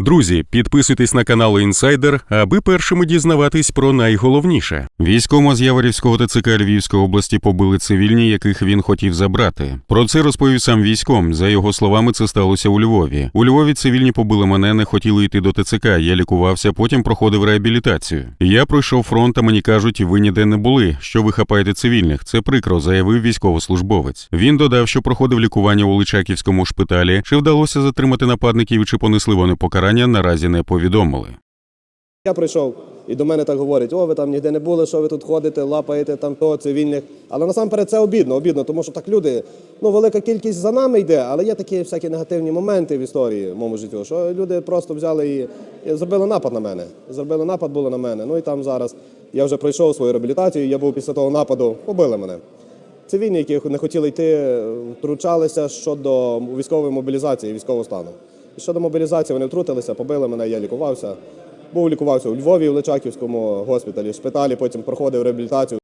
Друзі, підписуйтесь на канал Інсайдер, аби першими дізнаватись про найголовніше. Військомо з Яворівського ТЦК Львівської області побили цивільні, яких він хотів забрати. Про це розповів сам військом. За його словами, це сталося у Львові. У Львові цивільні побили мене, не хотіли йти до ТЦК. Я лікувався, потім проходив реабілітацію. Я пройшов фронт, а мені кажуть, ви ніде не були. Що ви хапаєте цивільних? Це прикро, заявив військовослужбовець. Він додав, що проходив лікування у Личаківському шпиталі. Чи вдалося затримати нападників, чи понесли вони покарання, наразі не повідомили. Я прийшов і до мене так говорять: о, ви там ніде не були, що ви тут ходите, лапаєте там того цивільних. Але насамперед це обідно, обідно, тому що так люди, ну велика кількість за нами йде, але є такі всякі негативні моменти в історії в моєму житті, що люди просто взяли і, і зробили напад на мене. Зробили напад було на мене. Ну і там зараз я вже пройшов свою реабілітацію. Я був після того нападу, побили мене. Цивільні, які не хотіли йти, втручалися щодо військової мобілізації, військового стану. Щодо мобілізації вони втрутилися, побили мене, я лікувався. Був лікувався у Львові, в Личаківському госпіталі, в шпиталі, потім проходив реабілітацію.